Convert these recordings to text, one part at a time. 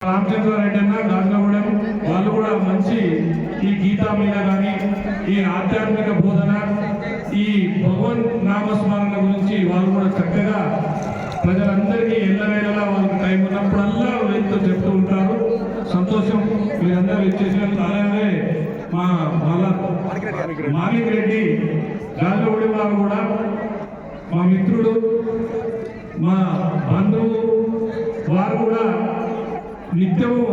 రామచంద్రారెడ్డి అన్న గాజులగూడెం వాళ్ళు కూడా మంచి ఈ గీతా మీద కానీ ఈ ఆధ్యాత్మిక బోధన ఈ భగవన్ నామస్మరణ గురించి వాళ్ళు కూడా చక్కగా ప్రజలందరికీ ఎల్లవేళలా వాళ్ళకి టైం ఉన్నప్పుడల్లా వీళ్ళతో చెప్తూ ఉంటారు. సంతోషం మీరందరూ ఇచ్చేసినందుకు అలాగే మా వాళ్ళ మాలిక్ రెడ్డి గాజులగూడెం వాళ్ళు కూడా మా మిత్రుడు మా బంధువు వారు కూడా నిత్యము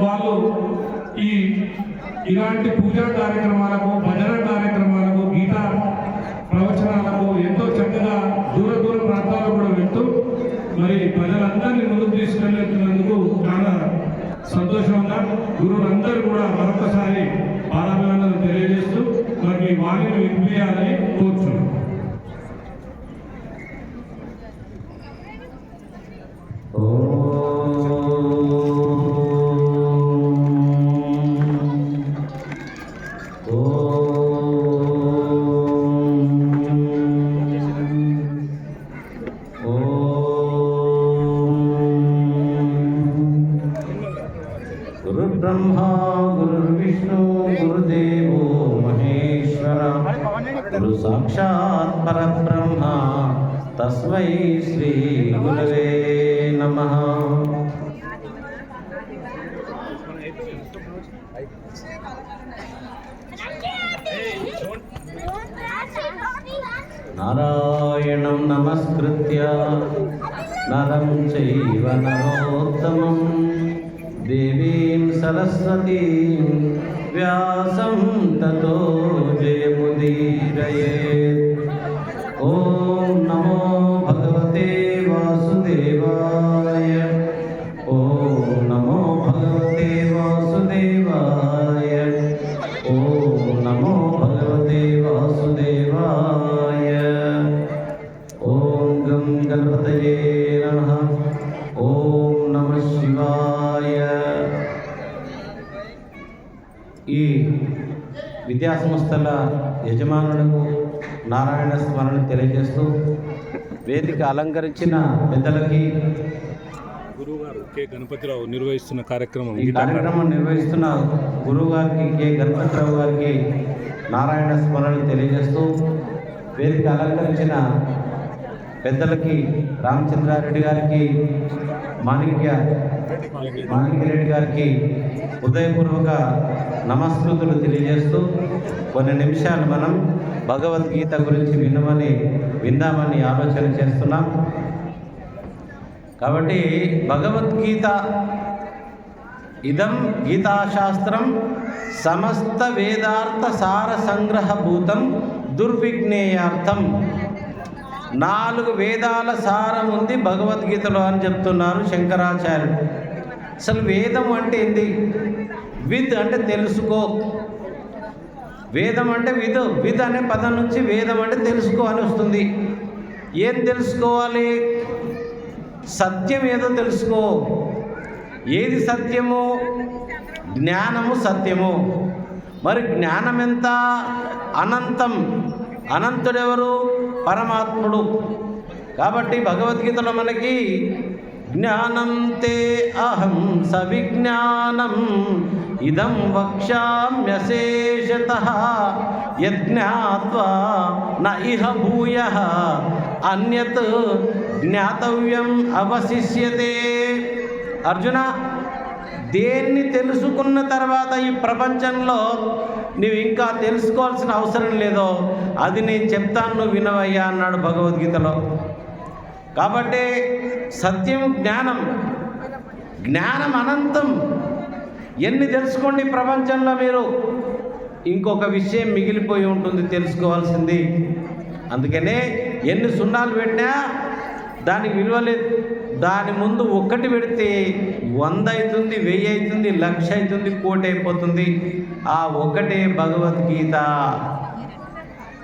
వాళ్ళు ఈ ఇలాంటి పూజా కార్యక్రమాలకు భజన కార్యక్రమాలకు గురు గురుదేవో మహేశ్వర. గురు సాక్షాత్ పరబ్రహ్మ. తస్మై శ్రీ గురవే నమ. నారాయణం నమస్కృత్య. నరం చైవ నరోత్తమం. దేవీం సరస్వతీం వ్యాసం తతో జయముదీరయే ఓం నమో వేదిక అలంకరించిన పెద్దలకి గురువుగారు కె. గణపతిరావు నిర్వహిస్తున్న కార్యక్రమం ఈ కార్యక్రమం నిర్వహిస్తున్న గురువు గారికి కె. గణపతిరావు గారికి నారాయణ స్మరణ తెలియజేస్తూ వేదిక అలంకరించిన పెద్దలకి రామచంద్రారెడ్డి గారికి మాణిక్య మాణిక్యరెడ్డి గారికి హృదయపూర్వక నమస్కృతులు తెలియజేస్తూ కొన్ని నిమిషాలు మనం భగవద్గీత గురించి వినమని విందామని ఆలోచన చేస్తున్నాం. కాబట్టి భగవద్గీత ఇదం గీతాశాస్త్రం సమస్త వేదార్థ సార సంగ్రహభూతం దుర్విఘ్నేయార్థం నాలుగు వేదాల సారం ఉంది భగవద్గీతలో అని చెప్తున్నారు శంకరాచార్యుడు అసలు వేదం అంటే ఏంది? విద్ అంటే తెలుసుకో. వేదం అంటే విధు విధ అనే పదం నుంచి వేదం అంటే తెలుసుకో అని వస్తుంది. ఏం తెలుసుకోవాలి? సత్యం ఏదో తెలుసుకో. ఏది సత్యము? జ్ఞానము సత్యము. మరి జ్ఞానం ఎంత? అనంతం. అనంతుడెవరు? పరమాత్ముడు. కాబట్టి భగవద్గీతలో మనకి జ్ఞానం తే అహం సవిజ్ఞానం ఇదం వక్ష్యామ్యశేషత యజ్ఞాత్వా న ఇహ భూయ అన్యత్ జ్ఞాతవ్యం అవశిష్యతే అర్జున దేన్ని తెలుసుకున్న తర్వాత ఈ ప్రపంచంలో నువ్వు ఇంకా తెలుసుకోవాల్సిన అవసరం లేదో అది నేను చెప్తాను నువ్వు వినవయ్యా అన్నాడు భగవద్గీతలో. కాబట్టి సత్యం జ్ఞానం. జ్ఞానం అనంతం. ఎన్ని తెలుసుకోండి ప్రపంచంలో మీరు? ఇంకొక విషయం మిగిలిపోయి ఉంటుంది తెలుసుకోవాల్సింది. అందుకనే ఎన్ని సున్నాలు పెట్టినా దానికి విలువ లేదు. దాని ముందు ఒక్కటి పెడితే వంద అవుతుంది వెయ్యి అవుతుంది లక్ష అవుతుంది కోటి అయిపోతుంది. ఆ ఒకటే భగవద్గీత.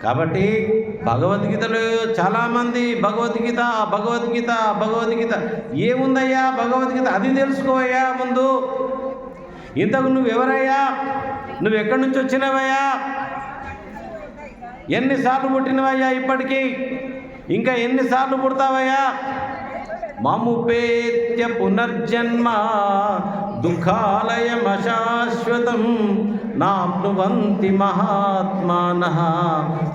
కాబట్టి భగవద్గీతలో చాలామంది భగవద్గీత భగవద్గీత భగవద్గీత. ఏముందయ్యా భగవద్గీత? అది తెలుసుకోవయ్యా ముందు. ఇంతకు నువ్వు ఎవరయ్యా? నువ్వు ఎక్కడి నుంచి వచ్చినవయ్యా? ఎన్నిసార్లు పుట్టినవయ్యా ఇప్పటికీ? ఇంకా ఎన్నిసార్లు పుడతావయ్యా? మముపేత్య పునర్జన్మ దుఃఖాలయమశాశ్వతం. నాప్నువంతి మహాత్మాన.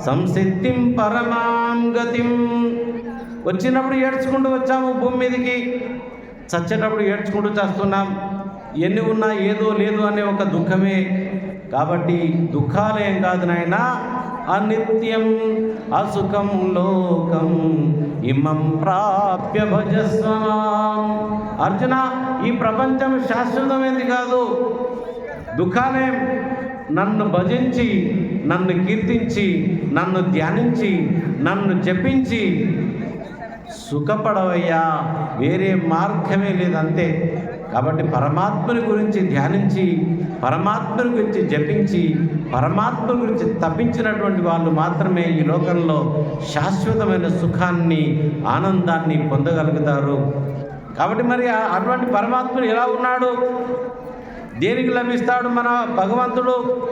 సంసిద్ధిం పరమాం గతిం. వచ్చినప్పుడు ఏడ్చుకుంటూ వచ్చాము భూమి మీదకి. చచ్చేటప్పుడు ఏడ్చుకుంటూ చేస్తున్నాం. ఎన్ని ఉన్నా ఏదో లేదు అనే ఒక దుఃఖమే. కాబట్టి దుఃఖాలేం కాదు నాయన అనిత్యం అసుఖం లోకం. ఇమం ప్రాప్య భజస్వాం అర్జున ఈ ప్రపంచం శాశ్వతమైనది కాదు. దుఃఖాలే నన్ను భజించి నన్ను కీర్తించి నన్ను ధ్యానించి నన్ను జపించి సుఖపడవయ్యా. వేరే మార్గమే లేదంతే. కాబట్టి పరమాత్మని గురించి ధ్యానించి పరమాత్మని గురించి జపించి పరమాత్మ గురించి తప్పించినటువంటి వాళ్ళు మాత్రమే ఈ లోకంలో శాశ్వతమైన సుఖాన్ని ఆనందాన్ని పొందగలుగుతారు. కాబట్టి మరి అటువంటి పరమాత్మను ఎలా ఉన్నాడు? దేనికి లభిస్తాడు మన భగవంతుడు?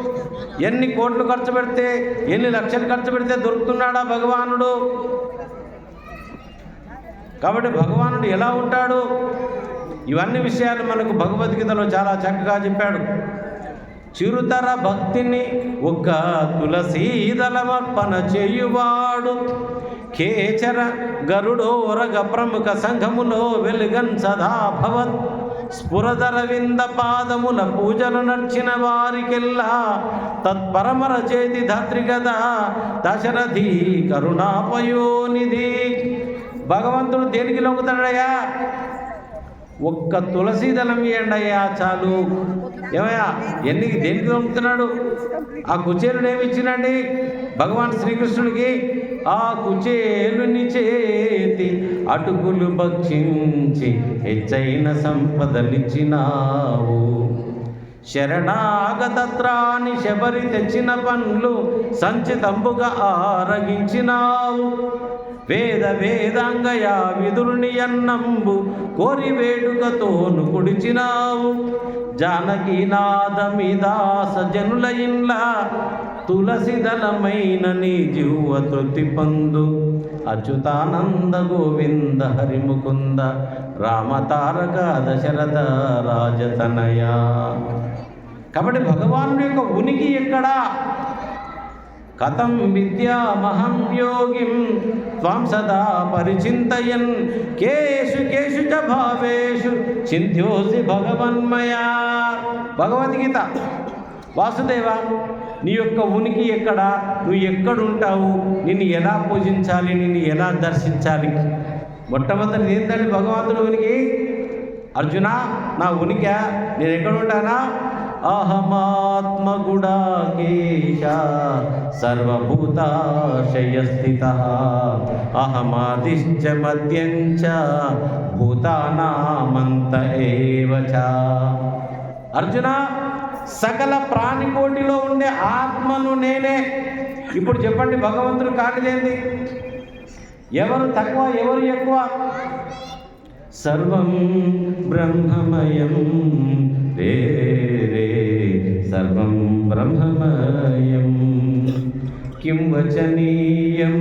ఎన్ని కోట్లు ఖర్చు పెడితే ఎన్ని లక్షలు ఖర్చు పెడితే దొరుకుతున్నాడా భగవానుడు? కాబట్టి భగవానుడు ఎలా ఉంటాడు? ఇవన్నీ విషయాలు మనకు భగవద్గీతలో చాలా చక్కగా చెప్పాడు. చిరుతర భక్తిని ఒక్క తులసీదలమర్పణ చేయువాడు. కేచర గరుడోరగ ప్రముఖ సంఘములో వెలుగన్ సదా భవత్ స్ఫురదరవింద పాదముల పూజలు నడిచిన వారికెల్లా తత్పరమర చేతి ధాత్రి దశరథి కరుణాపయోనిధి. భగవంతుడు దేనికి లొంగుతాడయ్యా ఒక్క తులసి దళం ఇయ్యండయ్యా చాలు. ఏమయ్యా ఎన్ని దేనికి దొరుకుతున్నాడు ఆ కుచేలుడు ఏమిచ్చినండి? భగవాన్ శ్రీకృష్ణుడికి ఆ కుచేలుని చేతి అటుకులు భక్షించి హెచ్చైన సంపదలిచ్చినావు. శరణాగతత్రాన్ని శబరి తెచ్చిన పండ్లు సంచితంబుగా ఆరగించినావు. వేద వేదాంగయ విదురుని అన్నంబు కోరి వేడుకతోను కుడిచినావు జానకి నాదమిదాస జనుల ఇండ్ల తులసి దళమైన నీ జీవ తృప్తి పొందు. అచ్యుతానంద గోవింద హరిముకుంద రామతారక దశరథ రాజతనయ. కాబట్టి భగవాను యొక్క ఉనికి ఎక్కడా? కథం విద్యా మహం యోగిం త్వం సదా పరిచింతయన్. కేషు కేషు చ భావేషు చింత్యోసి భగవన్మయా. భగవద్గీత. వాసుదేవ నీ యొక్క ఉనికి ఎక్కడ? నువ్వు ఎక్కడుంటావు? నిన్ను ఎలా పూజించాలి? నిన్ను ఎలా దర్శించాలి? మొట్టమొదటి ఏంటంటే భగవంతుడు ఉనికి? అర్జున నా ఉనికి? నేను ఎక్కడుంటానా? అహమాత్మగుడాకేశ సర్వభూతాశయస్థిత అహమాదిశ్చ మద్యంచ భూతానామంత ఏవ అర్జున సకల ప్రాణికోటిలో ఉండే ఆత్మను నేనే. ఇప్పుడు చెప్పండి భగవంతుడు కానిదేంది? ఎవరు తక్కువ ఎవరు ఎక్కువ? సర్వం బ్రహ్మమయం. రే రే సర్వం బ్రహ్మమయం. కిం వచనీయం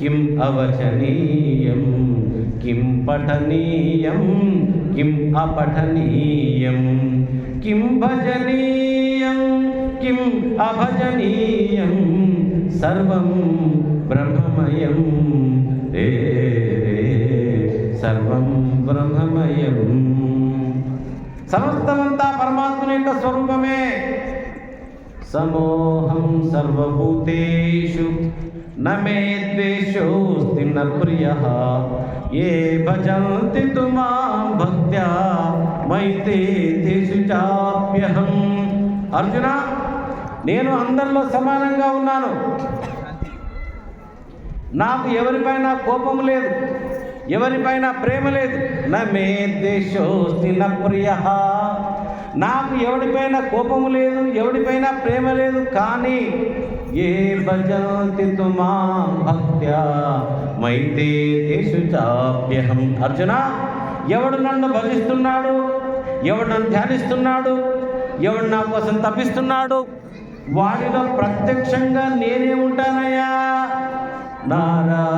కిం అవచనీయం కిం పఠనీయం కిం అపఠనీయం. కిం భజనీయం కిం అభజనీయం సర్వం బ్రహ్మమయం రే రే సర్వం బ్రహ్మమయం సమస్తమంతా పరమాత్మ యొక్క స్వరూపమే సమోహం సర్వభూతేషు నమే ద్వేషోస్తి నప్రియ ఏ భజంతి తు మాం భక్త్యా మైతే తేషు చాప్యహం అర్జున నేను అందరిలో సమానంగా ఉన్నాను. నాకు ఎవరిపైన కోపం లేదు ఎవరిపైన ప్రేమ లేదు. నమే దేశోస్తి ప్రియ. నాకు ఎవడిపైన కోపము లేదు ఎవడిపైన ప్రేమ లేదు కానీ ఏ భజంతి తుమా భక్త్యా? మైతే దేశు చాప్యహం. అర్జున ఎవడు నన్ను భజిస్తున్నాడు ఎవడు నన్ను ధ్యానిస్తున్నాడు ఎవడు నా కోసం తప్పిస్తున్నాడు? వాడిలో ప్రత్యక్షంగా నేనే ఉంటానయ్యా. నారా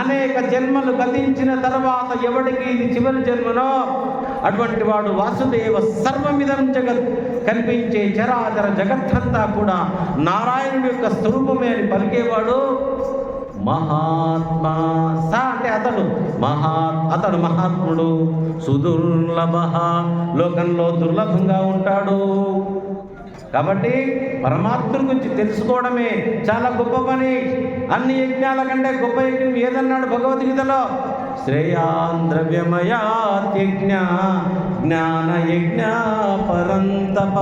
అనేక జన్మలు గతించిన తర్వాత ఎవడికి ఇది చివరి జన్మనో? అటువంటి వాడు వాసుదేవ సర్వమిదం జగత్ కనిపించే చరాచర జగత్తంతా కూడా నారాయణుడి యొక్క స్వరూపమే అని పలికేవాడు మహాత్మా స అంటే అతడు. మహా అతడు మహాత్ముడు. సుదుర్లభ లోకంలో దుర్లభంగా ఉంటాడు. కాబట్టి పరమాత్మ గురించి తెలుసుకోవడమే చాలా గొప్ప పని. అన్ని యజ్ఞాల కంటే గొప్ప యజ్ఞం ఏదన్నాడు భగవద్గీతలో? శ్రేయాన్ ద్రవ్యమయాత్యజ్ఞ జ్ఞాన యజ్ఞ పరంతప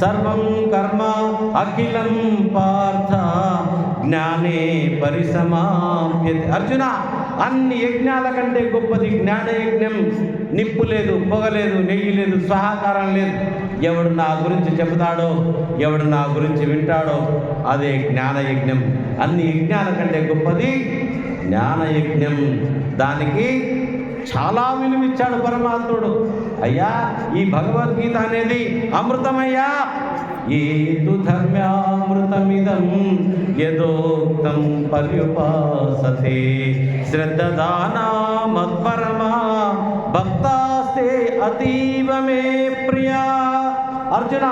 సర్వం కర్మ అఖిలం పార్థ జ్ఞానే పరిసమాప్యతి. అర్జున అన్ని యజ్ఞాల కంటే గొప్పది జ్ఞాన యజ్ఞం నిప్పు లేదు పొగ లేదు నెయ్యి లేదు సహకారం లేదు. ఎవడు నా గురించి చెబుతాడో ఎవడు నా గురించి వింటాడో అదే జ్ఞాన యజ్ఞం అన్ని యజ్ఞాల కంటే గొప్పది జ్ఞాన యజ్ఞం దానికి చాలా విలువిచ్చాడు పరమాత్ముడు. అయ్యా ఈ భగవద్గీత అనేది అమృతమయ్యా. ఏతు ధర్మ్యామృతమిదం యదోక్తం పర్యుపాసతే. శ్రద్ధదానామత్పరమా. భక్తాస్తే అతీవ మే ప్రియా. అర్జున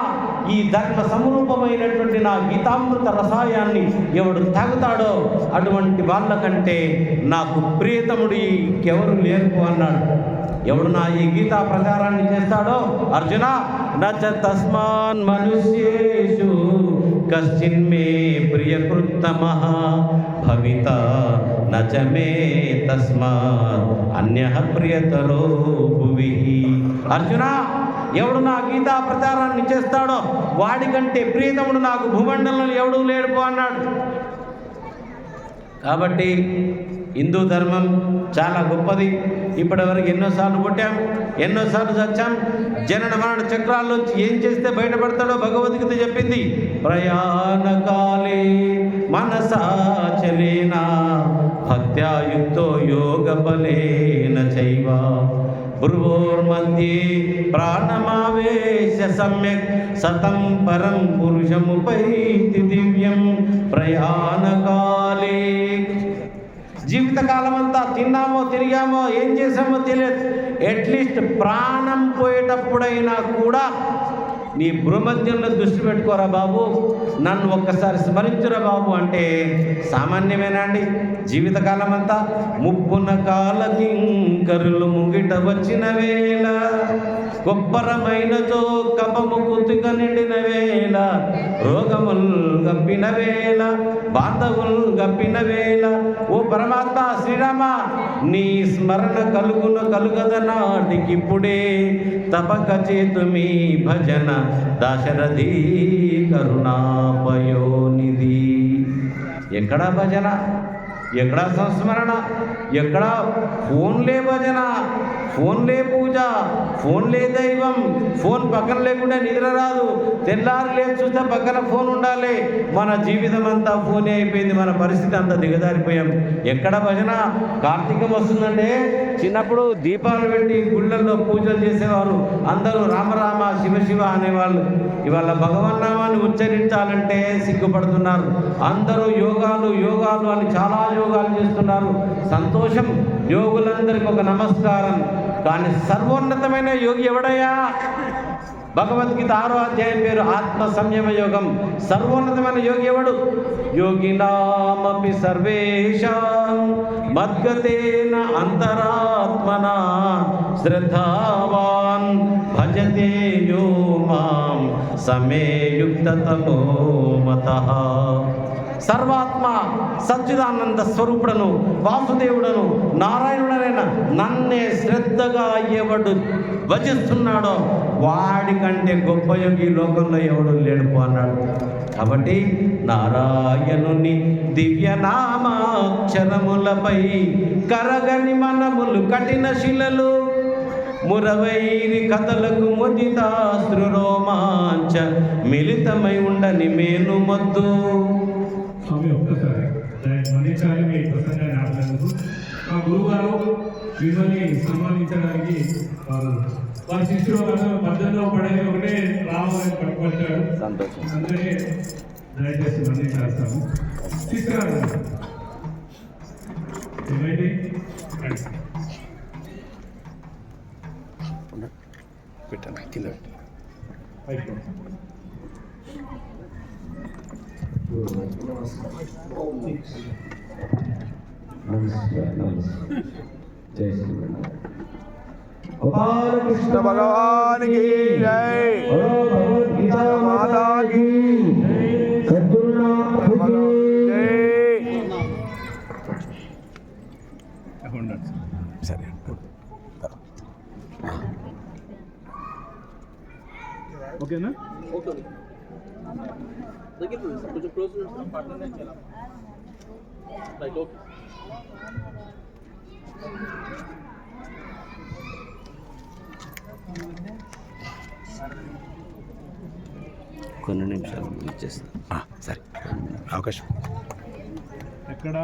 ఈ ధర్మ సమరూపమైనటువంటి నా గీతామృత రసాయాన్ని ఎవడు తాగుతాడో అటువంటి వాళ్ళకంటే నాకు ప్రియతముడు ఇంకెవరు లేరు అన్నాడు. ఎవడు నా ఈ గీతా ప్రచారాన్ని చేస్తాడో అర్జున నచ తస్మాన్ మనుష్యేషు కశ్చిన్ మే ప్రియకృత్తమ భవిత నచ మే తస్మాత్ అన్య ప్రియతరో భువి. అర్జున ఎవడు నా గీతా ప్రచారాన్ని చేస్తాడో వాడికంటే ప్రీతముడు నాకు భూమండలంలో ఎవడు లేడిపో అన్నాడు. కాబట్టి హిందూ ధర్మం చాలా గొప్పది. ఇప్పటివరకు ఎన్నోసార్లు పుట్టాం ఎన్నోసార్లు చచ్చాం. జనన మరణ చక్రాల్లోంచి ఏం చేస్తే బయటపడతాడో భగవద్గీత చెప్పింది. ప్రయాణకాలే మనసాచలేనా భక్త్యాయుక్తో యోగ బలేన చైవా. భ్రువోర్మధ్యే ప్రాణమావేశ సమ్యక్ సతం పరం పురుషముపైతి దివ్యం ప్రయాణకాలే జీవితకాలం అంతా తిన్నామో తిరిగామో ఏం చేసామో తెలియదు. అట్లీస్ట్ ప్రాణం పోయేటప్పుడైనా కూడా నీ భూమధ్యంలో దృష్టి పెట్టుకోరా బాబు. నన్ను ఒక్కసారి స్మరించురా బాబు అంటే సామాన్యమేనా అండి జీవితకాలం అంతా ముప్పున కాలకింకరులు ముంగిట వచ్చిన వేళ గొప్పరమైనతో కపము కుతుక నిండిన వేళ రోగముల్ గప్పిన వేళ బాంధవుల్ గప్పిన వేళ ఓ పరమాత్మ శ్రీరామ నీ స్మరణ కలుగున కలుగద నాటికిప్పుడే తపక చేతు మీ భజన దాశరథి కరుణాపయోనిధి. ఎక్కడా భజన? ఎక్కడా సంస్మరణ ఎక్కడ ఫోన్లే భజన ఫోన్లే పూజ ఫోన్లే దైవం ఫోన్ పక్కన లేకుండా నిద్ర రాదు. తెల్లారు లేదు చూస్తే పక్కన ఫోన్ ఉండాలి. మన జీవితం అంతా ఫోనే అయిపోయింది మన పరిస్థితి అంతా దిగజారిపోయాం. ఎక్కడ భజన? కార్తీకం వస్తుందంటే చిన్నప్పుడు దీపాలు పెట్టి గుళ్ళల్లో పూజలు చేసేవారు. అందరూ రామరామ శివ శివ అనేవాళ్ళు. ఇవాళ భగవన్నామాన్ని ఉచ్చరించాలంటే సిగ్గుపడుతున్నారు. అందరూ యోగాలు యోగాలు అని చాలా యోగాలు చేస్తున్నారు. సంతోషం. యోగులందరికీ ఒక నమస్కారం. కానీ సర్వోన్నతమైన యోగి ఎవడయ్యా? భగవద్గీత ఆరో అధ్యాయం పేరు ఆత్మ సంయమ యోగం. సర్వోన్నతమైన యోగి ఎవడు? యోగినామపి సర్వేషాం మద్గతేన అంతరాత్మన శ్రద్ధావాన్ భజతే యో మాం సమేయుక్తతమో మతః. సర్వాత్మ సచ్చిదానంద స్వరూపుడను వాసుదేవుడను నారాయణుడనైన నన్నే శ్రద్ధగా ఎవడు భజిస్తున్నాడో వాడి కంటే గొప్ప యోగి లోకంలో ఎవడు లేడు అన్నాడు కాబట్టి నారాయణుని దివ్య నామాక్షరములపై కరగని మనములు కఠిన శిలలు మురవైరి కథలకు ముదితాశ్రురోమాంచ మిళితమై ఉండని మేలు మొద్దు. స్వామి ఒక్కసారి. మీ ప్రసంగాన్ని మా గురువు గారు మిమ్మల్ని సన్మానించడానికి వారు వారి శిష్యుడు అందరూ మధ్యలో పడేది ఒకటే రావాలని పట్టుకుంటాడు సంతోషం. అందుకే దయచేసి మన్నించాలి స్వామి తీసుకురాను ఏమైంది? పెట్టాను కింద అయిపోయింది కృష్ణ भगवान की जय माता की जय సరే ఓకేనా కొంచెం క్లోజ్ పట్టణం రైట్ ఓకే కొన్ని నిమిషాలు ఇచ్చేస్తా సరే. అవకాశం. ఎక్కడ?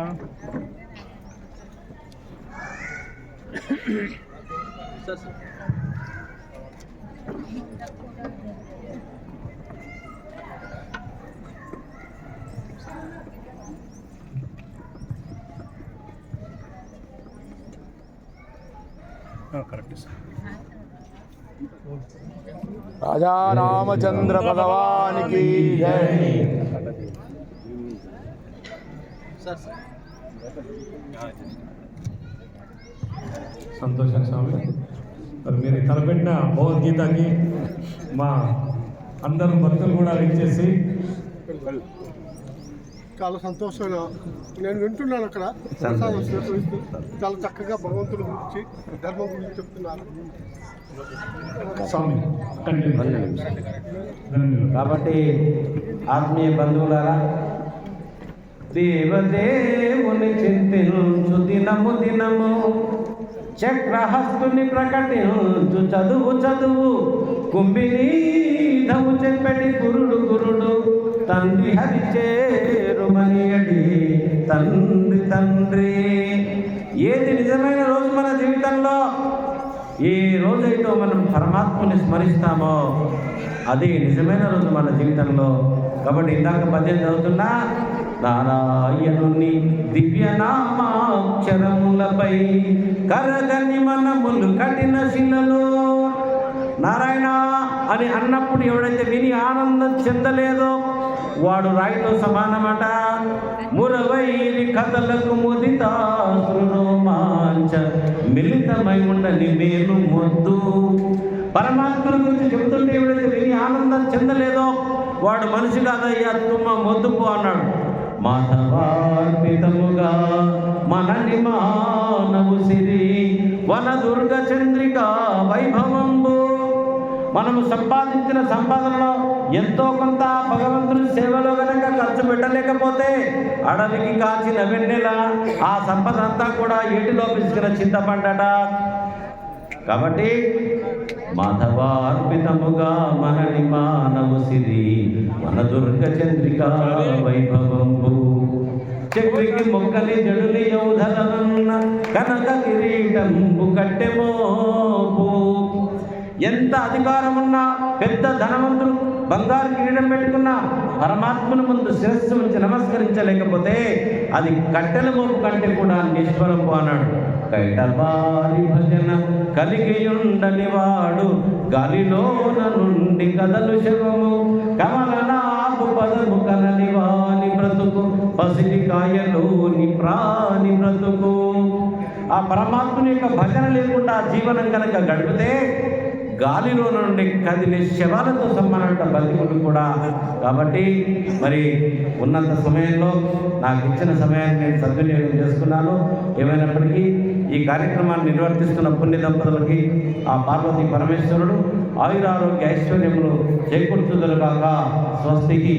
Sir sir correct sir Raja Ramachandra భగవానికి సంతోషం స్వామి. మరి మీరు తలపెట్టిన భగవద్గీతకి మా అందరం భక్తులు కూడా విచ్చేసి చాలా సంతోషంగా నేను వింటున్నాను అక్కడ. ప్రసాదం స్వీకరిస్తూ చాలా చక్కగా భగవంతుని గురించి ధర్మం గురించి చెప్తున్నారు. కాబట్టి ఆత్మీయ బంధువులారా దేవదేవుని చింతించు దినము దినము చక్రహస్తుని ప్రకటించు చదువు చదువు కుంభినీధము చెప్పటి గురుడు గురుడు. తండ్రి హరి చేరుమనియడి తండ్రి తండ్రి. ఏది నిజమైన రోజు మన జీవితంలో? ఏ రోజైతే మనం పరమాత్మని స్మరిస్తామో అది నిజమైన రోజు మన జీవితంలో. కాబట్టి ఇందాక పద్యం చదువుతున్నా నారాయణుని దివ్య నామాక్షరములపై కరగని మనములు కఠిన శిలలో నారాయణ అని అన్నప్పుడు ఎవడైతే విని ఆనందం చెందలేదో వాడు రాయితో సమానమట. మురవైరి కథలకు ముదితాశ్రురోమాంచ మిళితమై ఉండని మేలు మొద్దు. పరమాత్మ గురించి చెబుతుంటే ఎవడైతే విని ఆనందం చెందలేదో వాడు మనిషి కాదయ్యా తుమ్మ మొద్దుపు అన్నాడు. మాధవార్పితముగా మనని మానవు సిరి వన దుర్గ చంద్రిక వైభవంబు. మనము సంపాదించిన సంపాదనలో ఎంతో కొంత భగవంతుని సేవలో గనక ఖర్చు పెట్టలేకపోతే అడవికి కాచిన వెన్నెల ఆ సంపద అంతా కూడా ఏటిలో పిసికిన చింతపడ్డట కాబట్టి మాధవార్పితముగా మనని మానవు సిరి మన దుర్గ చంద్రిక వైభవంబు. చక్రికి మొక్కలి జడులి యౌధలనన్న కనక కిరీటంబు కట్టెమో. ఎంత అధికారం ఉన్నా పెద్ద ధనవంతుడు బంగారు కిరీటం పెట్టుకున్న పరమాత్మను ముందు శిరస్సు ఉంచి నమస్కరించలేకపోతే అది కట్టెల మోపు కంటే కూడా నిష్ఫలము అన్నాడు. కైటబారి భజన కలిగియుండని వాడు గాలిలోన నుండి కదలు శవము. కమలనాపు పదము కనని వాని బ్రతుకు. పసిడి కాయలోని ప్రాణి బ్రతుకు. ఆ పరమాత్ముని యొక్క భజన లేకుండా జీవనం కనుక గడిపితే గాలిలో నుండి కదిలే శవాలతో సమానంట బతికుడు కూడా. కాబట్టి మరి ఉన్నంత సమయంలో నాకు ఇచ్చిన సమయాన్ని నేను సద్వినియోగం చేసుకున్నాను. ఏమైనప్పటికీ ఈ కార్యక్రమాన్ని నిర్వర్తిస్తున్న పుణ్య దంపతులకి ఆ పార్వతి పరమేశ్వరుడు ఆయురారోగ్య ఐశ్వర్యములు చేకూర్చుదరుగాక స్వస్తికి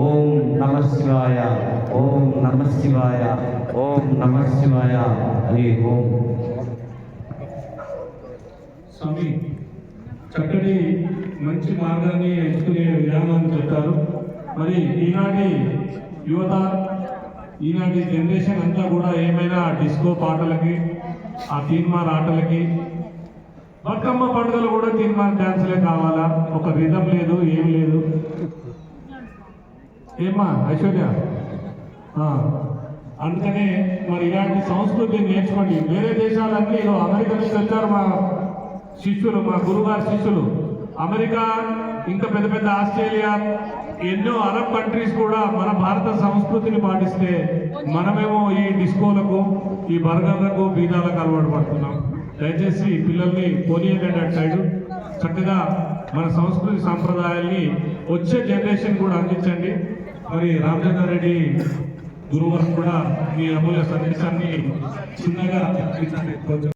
ఓం నమ శివాయ ఓం నమ శివాయ ఓం నమ శివాయ హరి ఓం. స్వామి చక్కటి మంచి మార్గాన్ని ఎంచుకునే విధానాన్ని చెప్పారు. మరి ఈనాటి యువత ఈనాటి జనరేషన్ అంతా కూడా ఏమైనా డిస్కో పాటలకి ఆ తీన్మార్ ఆటలకి బతుకమ్మ పండుగలు కూడా తీన్మార్ డ్యాన్సులే కావాలా? ఒక రిధం లేదు ఏం లేదు. ఏమా ఐశ్వర్య? అందుకనే మరి ఇలాంటి సంస్కృతిని నేర్చుకోండి. వేరే దేశాలన్నీ అమెరికా నుంచి వచ్చారు మా శిష్యులు మా గురుగారు శిష్యులు. అమెరికా ఇంకా పెద్ద పెద్ద ఆస్ట్రేలియా ఎన్నో అరబ్ కంట్రీస్ కూడా మన భారత సంస్కృతిని పాటిస్తే మనమేమో ఈ డిస్కోలకు ఈ బర్గర్లకు బీదాలకు అలవాటు పడుతున్నాం. దయచేసి పిల్లల్ని పోనీయండి అంటాడు చక్కగా మన సంస్కృతి సాంప్రదాయాల్ని వచ్చే జనరేషన్ కూడా అందించండి. మరి రామచంద్ర రెడ్డి గురువారం కూడా మీ అమూల్య సందేశాన్ని చిన్నగా కొంచెం